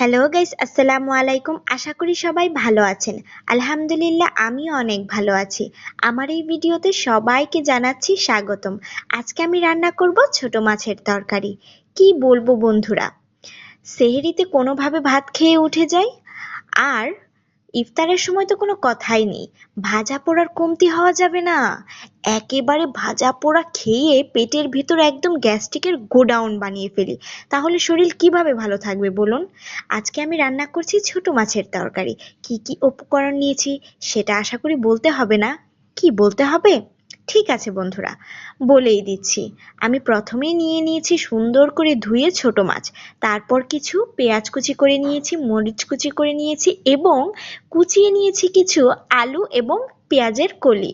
Hello guys আসসালামু আলাইকুম আশা করি সবাই ভালো আছেন। আলহামদুলিল্লাহ আমি অনেক ভালো আছি। আমার এই ভিডিওতে সবাইকে জানাচ্ছি স্বাগতম। আজকে আমি রান্না করব ছোট মাছের তরকারি। কি বলব বন্ধুরা? সেহেরিতে কোনোভাবে ভাত খেয়ে উঠে যাই আর ইফতারের সময় তো কোনো কথাই নেই। ভাজা পোড়ার কমতি হওয়া যাবে না। একেবারে ভাজা পোড়া খেয়ে পেটের ভেতর একদম গ্যাস্ট্রিকের গোডাউন বানিয়ে ফেলি। তাহলে শরীর কীভাবে ভালো থাকবে বলুন? আজকে আমি রান্না করছি ছোট মাছের তরকারি। কি কি উপকরণ নিয়েছি সেটা আশা করি বলতে হবে না। কি বলতে হবে? ঠিক আছে বন্ধুরা, বলেই দিচ্ছি। আমি প্রথমেই নিয়ে নিয়েছি সুন্দর করে ধুয়ে ছোট মাছ। তারপর কিছু পেঁয়াজ কুচি করে নিয়েছি, মরিচ কুচি করে নিয়েছি এবং কুচিয়ে নিয়েছি কিছু আলু এবং পেঁয়াজের কলি।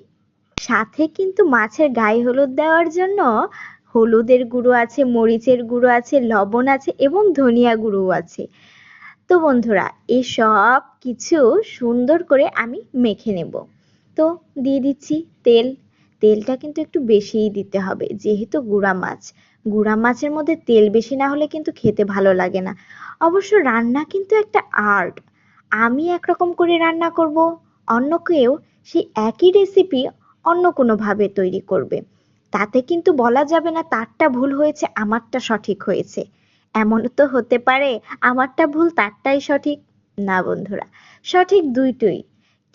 সাথে কিন্তু মাছের গায়ে হলুদ দেওয়ার জন্য হলুদের গুঁড়ো আছে, মরিচের গুঁড়ো আছে, লবণ আছে এবং ধনিয়া গুঁড়োও আছে। তো বন্ধুরা এই সব কিছু সুন্দর করে আমি মেখে নেব। তো দিয়ে দিচ্ছি তেল। তেলটা কিন্তু একটু বেশিই দিতে হবে, যেহেতু গুঁড়া মাছ। গুঁড়া মাছের মধ্যে তেল বেশি না হলে কিন্তু খেতে ভালো লাগে না। অবশ্য রান্না কিন্তু একটা আর্ট। আমি একরকম করে রান্না করব, অন্য কেউ সেই একই রেসিপি অন্য কোনোভাবে তৈরি করবে। তাতে কিন্তু বলা যাবে না তারটা ভুল হয়েছে, আমারটা সঠিক হয়েছে। এমন তো হতে পারে, আমারটা ভুল, তারটাই সঠিক। না বন্ধুরা, সঠিক দুইটোই।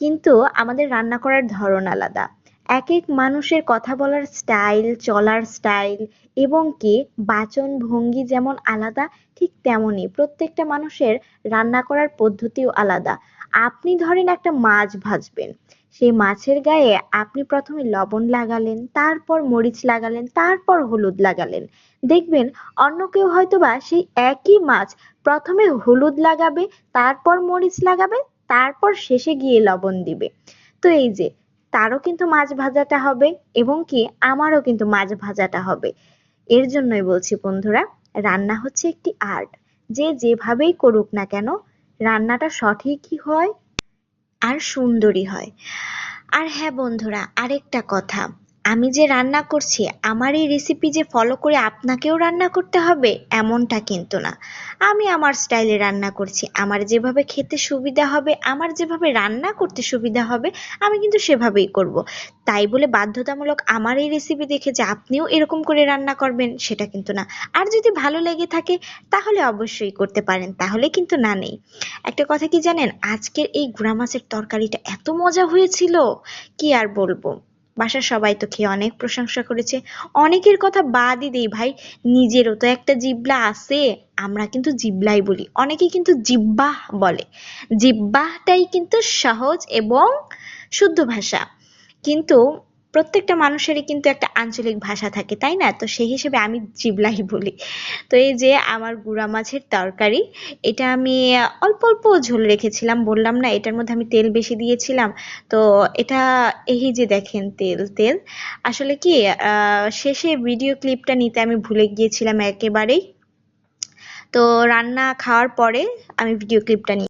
কিন্তু আমাদের রান্না করার ধরন আলাদা। এক এক মানুষের কথা বলার স্টাইল, চলার স্টাইল এবং কি বাচন ভঙ্গি যেমন আলাদা, ঠিক তেমনই প্রত্যেকটা মানুষের রান্না করার পদ্ধতিও আলাদা। আপনি ধরেন একটা মাছ ভাজবেন। সেই মাছের গায়ে আপনি প্রথমে লবণ লাগালেন, তারপর মরিচ লাগালেন, তারপর হলুদ লাগালেন। দেখবেন অন্য কেউ হয়তোবা সেই একই মাছ প্রথমে হলুদ লাগাবে, তারপর মরিচ লাগাবে, তারপর শেষে গিয়ে লবণ দিবে। তো এই যে তারও কিন্তু মাছ ভাজাটা হবে এবং কি আমারও কিন্তু মাছ ভাজাটা হবে। এর জন্যই বলছি বন্ধুরা, রান্না হচ্ছে একটি আর্ট। যে যেভাবেই করুক না কেন, রান্নাটা সঠিকই হয় আর সুন্দরই হয়। আর হ্যাঁ বন্ধুরা, আরেকটা কথা। আমি যে রান্না করছি, আমার এই রেসিপি যে ফলো করে আপনাকেও রান্না করতে হবে, এমনটা কিন্তু না। আমি আমার স্টাইলে রান্না করছি, আমার যেভাবে খেতে সুবিধা হবে, আমার যেভাবে রান্না করতে সুবিধা হবে, আমি কিন্তু সেভাবেই করব। তাই বলে বাধ্যতামূলক আমার এই রেসিপি দেখে যে আপনিও এরকম করে রান্না করবেন, সেটা কিন্তু না। আর যদি ভালো লেগে থাকে, তাহলে অবশ্যই করতে পারেন, তাহলে কিন্তু না নেই। একটা কথা কি জানেন? আজকের এই গুঁড়া মাছের তরকারিটা এত মজা হয়েছিল, কি আর বলব? বাসার সবাই তো খেয়ে অনেক প্রশংসা করেছে। অনেকের কথা বাদই দেই ভাই, নিজেরও তো একটা জিব্লা আছে, আমরা কিন্তু জিব্লাই বলি। অনেকে কিন্তু জিব্বাহ বলে। জিব্বাহটাই কিন্তু সহজ এবং শুদ্ধ ভাষা। কিন্তু প্রত্যেকটা মানুষেরই কিন্তু একটা আঞ্চলিক ভাষা থাকে, তাই না? তো সেই হিসেবে আমি জিবলাই বলি। তো এই যে আমার গুঁড়া মাছের তরকারি, এটা আমি অল্প অল্প ঝোল রেখেছিলাম, বললাম না, এটার মধ্যে আমি তেল বেশি দিয়েছিলাম। তো এটা, এই যে দেখেন তেল তেল। আসলে কি শেষে ভিডিও ক্লিপটা নিতে আমি ভুলে গিয়েছিলাম একেবারেই। তো রান্না খাওয়ার পরে আমি ভিডিও ক্লিপটা নিই।